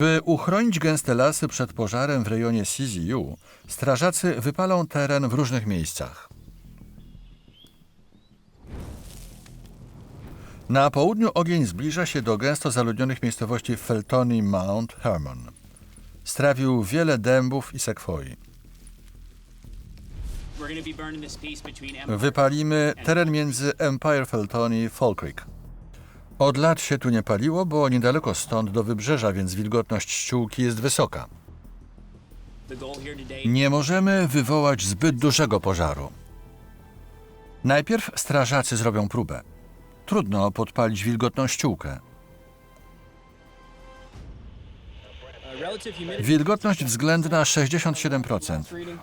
By uchronić gęste lasy przed pożarem w rejonie CZU, strażacy wypalą teren w różnych miejscach. Na południu ogień zbliża się do gęsto zaludnionych miejscowości Feltony Mount Hermon. Strawił wiele dębów i sekwoi. Wypalimy teren między Empire Feltony i Fall Creek. Od lat się tu nie paliło, bo niedaleko stąd do wybrzeża, więc wilgotność ściółki jest wysoka. Nie możemy wywołać zbyt dużego pożaru. Najpierw strażacy zrobią próbę. Trudno podpalić wilgotną ściółkę. Wilgotność względna 67%,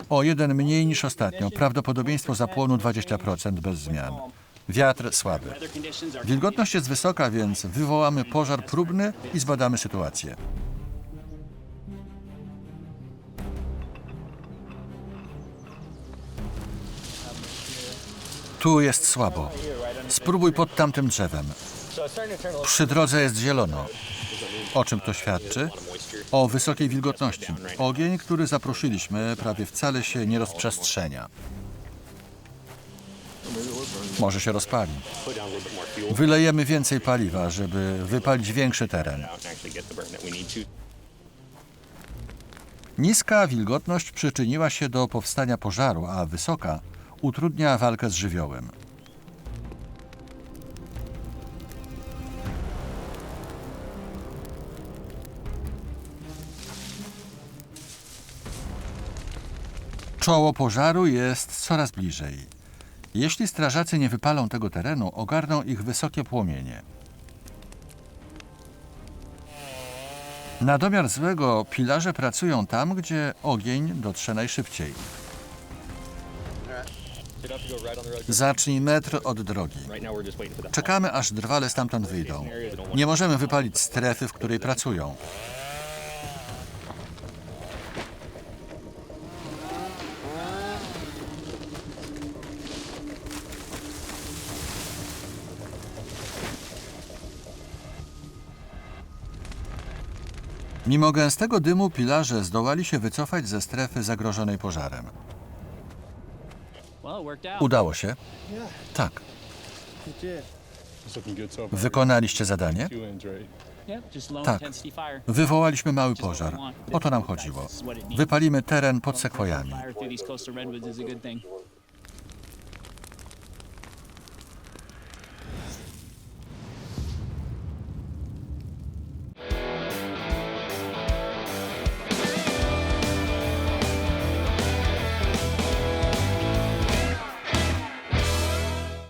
o jeden mniej niż ostatnio, prawdopodobieństwo zapłonu 20% bez zmian. Wiatr słaby. Wilgotność jest wysoka, więc wywołamy pożar próbny i zbadamy sytuację. Tu jest słabo. Spróbuj pod tamtym drzewem. Przy drodze jest zielono. O czym to świadczy? O wysokiej wilgotności. Ogień, który zaprosiliśmy, prawie wcale się nie rozprzestrzenia. Może się rozpali. Wylejemy więcej paliwa, żeby wypalić większy teren. Niska wilgotność przyczyniła się do powstania pożaru, a wysoka utrudnia walkę z żywiołem. Czoło pożaru jest coraz bliżej. Jeśli strażacy nie wypalą tego terenu, ogarną ich wysokie płomienie. Na domiar złego pilarze pracują tam, gdzie ogień dotrze najszybciej. Zacznij metr od drogi. Czekamy, aż drwale stamtąd wyjdą. Nie możemy wypalić strefy, w której pracują. Mimo gęstego dymu pilarze zdołali się wycofać ze strefy zagrożonej pożarem. Udało się? Tak. Wykonaliście zadanie? Tak. Wywołaliśmy mały pożar. O to nam chodziło. Wypalimy teren pod sekwojami.